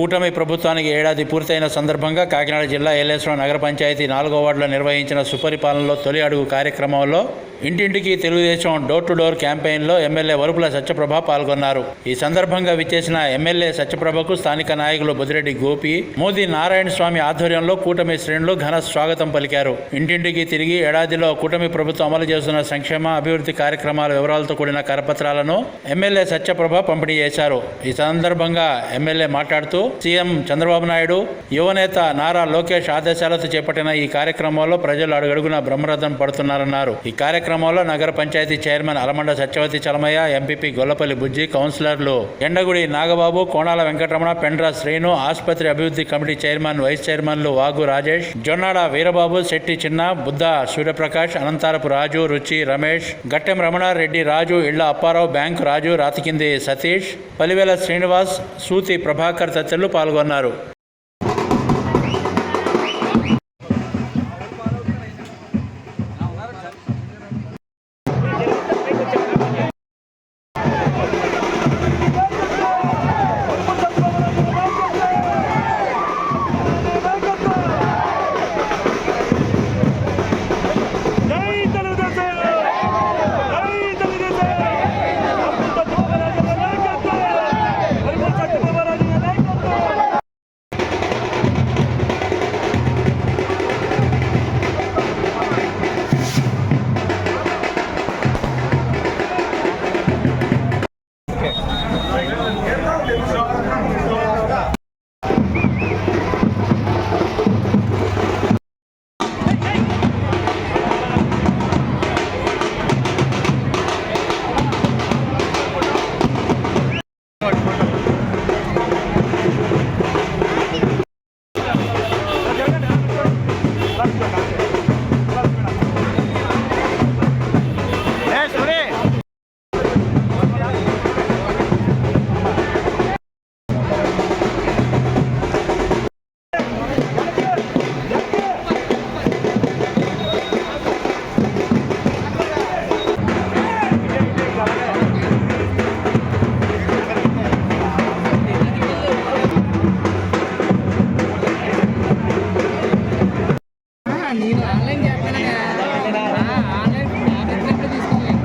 కూటమి ప్రభుత్వానికి ఏడాది పూర్తయిన సందర్భంగా కాకినాడ జిల్లా ఏలేశ్వరం నగర పంచాయతీ నాలుగో వార్డులో నిర్వహించిన సుపరిపాలనలో తొలి అడుగు కార్యక్రమంలో ఇంటింటికి తెలుగుదేశం డోర్ టు డోర్ క్యాంపెయిన్లో ఎమ్మెల్యే వరుపుల సత్యప్రభ పాల్గొన్నారు. ఈ సందర్భంగా విచ్చేసిన ఎమ్మెల్యే సత్యప్రభకు స్థానిక నాయకులు బుదిరెడ్డి గోపి మోదీ నారాయణ స్వామి ఆధ్వర్యంలో కూటమి శ్రేణులు ఘన స్వాగతం పలికారు. ఇంటింటికి తిరిగి ఏడాదిలో కూటమి ప్రభుత్వం అమలు చేస్తున్న సంక్షేమ అభివృద్ధి కార్యక్రమాల వివరాలతో కూడిన కరపత్రాలను ఎమ్మెల్యే సత్యప్రభ పంపిణీ చేశారు. ఈ సందర్భంగా ఎమ్మెల్యే మాట్లాడుతూ సీఎం చంద్రబాబు నాయుడు యువనేత నారా లోకేష్ ఆదేశాలతో చేపట్టిన ఈ కార్యక్రమంలో ప్రజలు అడుగడుగున బ్రహ్మరథం పడుతున్నారన్నారు. ఈ కార్యక్రమంలో నగర పంచాయతీ చైర్మన్ అలమండ సత్యవతి చలమయ్య ఎంపీపీ గొల్లపల్లి బుజ్జి కౌన్సిలర్లు ఎండగుడి నాగబాబు కోణాల వెంకటరమణ పెండ్రా శ్రీను ఆసుపత్రి అభివృద్ధి కమిటీ చైర్మన్ వైస్ చైర్మన్లు వాగు రాజేష్ జొన్నాడ వీరబాబు శెట్టి చిన్న బుద్ధ సూర్యప్రకాష్ అనంతారపు రాజు రుచి రమేష్ గట్టెం రమణారెడ్డి రాజు ఇళ్ళ అప్పారావు బ్యాంక్ రాజు రాతికింది సతీష్ పలివేల శ్రీనివాస్ సూతి ప్రభాకర్ తదితరులు పాల్గొన్నారు. Let's go. నేను ఆన్లైన్ చేస్తాను కదా ఆన్లైన్ ఆన్లైన్ తీసుకోవాలి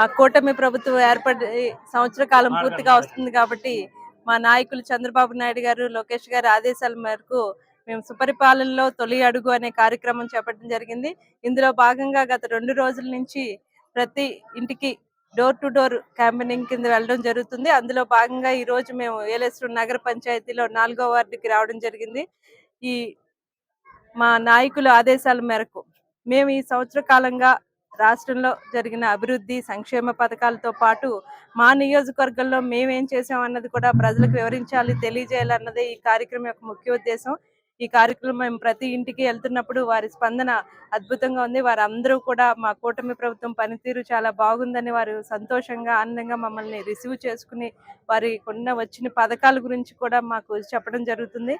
మా కూటమి ప్రభుత్వం ఏర్పడి సంవత్సర కాలం పూర్తిగా వస్తుంది కాబట్టి మా నాయకులు చంద్రబాబు నాయుడు గారు లోకేష్ గారి ఆదేశాల మేరకు మేము సుపరిపాలనలో తొలి అడుగు అనే కార్యక్రమం చేపట్టడం జరిగింది. ఇందులో భాగంగా గత రెండు రోజుల నుంచి ప్రతి ఇంటికి డోర్ టు డోర్ క్యాంపెయినింగ్ కింద వెళ్ళడం జరుగుతుంది. అందులో భాగంగా ఈ రోజు మేము ఏలేశ్వరం నగర పంచాయతీలో నాలుగో వార్డుకి రావడం జరిగింది. ఈ మా నాయకుల ఆదేశాల మేరకు మేము ఈ సంవత్సర కాలంగా రాష్ట్రంలో జరిగిన అభివృద్ధి సంక్షేమ పథకాలతో పాటు మా నియోజకవర్గంలో మేమేం చేసాం అన్నది కూడా ప్రజలకు వివరించాలి తెలియజేయాలన్నదే ఈ కార్యక్రమం యొక్క ముఖ్య ఉద్దేశం. ఈ కార్యక్రమం మేము ప్రతి ఇంటికి వెళ్తున్నప్పుడు వారి స్పందన అద్భుతంగా ఉంది. వారందరూ కూడా మా కూటమి ప్రభుత్వం పనితీరు చాలా బాగుందని వారు సంతోషంగా ఆనందంగా మమ్మల్ని రిసీవ్ చేసుకుని వారి కొన్న వచ్చిన పథకాల గురించి కూడా మాకు చెప్పడం జరుగుతుంది.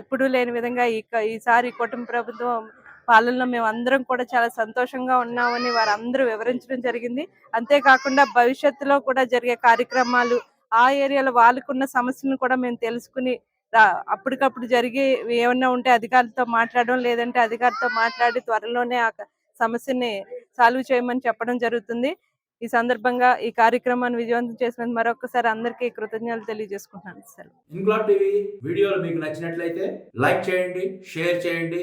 ఎప్పుడూ లేని విధంగా ఈ ఈసారి కూటమి ప్రభుత్వం పాలనలో మేము అందరం కూడా చాలా సంతోషంగా ఉన్నామని వారందరూ వివరించడం జరిగింది. అంతేకాకుండా భవిష్యత్తులో కూడా జరిగే కార్యక్రమాలు ఆ ఏరియాలో వాళ్ళకున్న సమస్యలను కూడా మేము తెలుసుకుని రా- అప్పటికప్పుడు జరిగి ఏమన్నా ఉంటే అధికారులతో మాట్లాడడం లేదంటే అధికారులతో మాట్లాడి త్వరలోనే ఆ సమస్యని సాల్వ్ చేయమని చెప్పడం జరుగుతుంది. ఈ సందర్భంగా ఈ కార్యక్రమాన్ని విజయవంతం చేసినందుకు మరొకసారి అందరికీ కృతజ్ఞతలు తెలియజేసుకుంటున్నాను. సార్ ఇంక్లాబ్ టీవీ వీడియోలు మీకు నచ్చినట్లయితే లైక్ చేయండి షేర్ చేయండి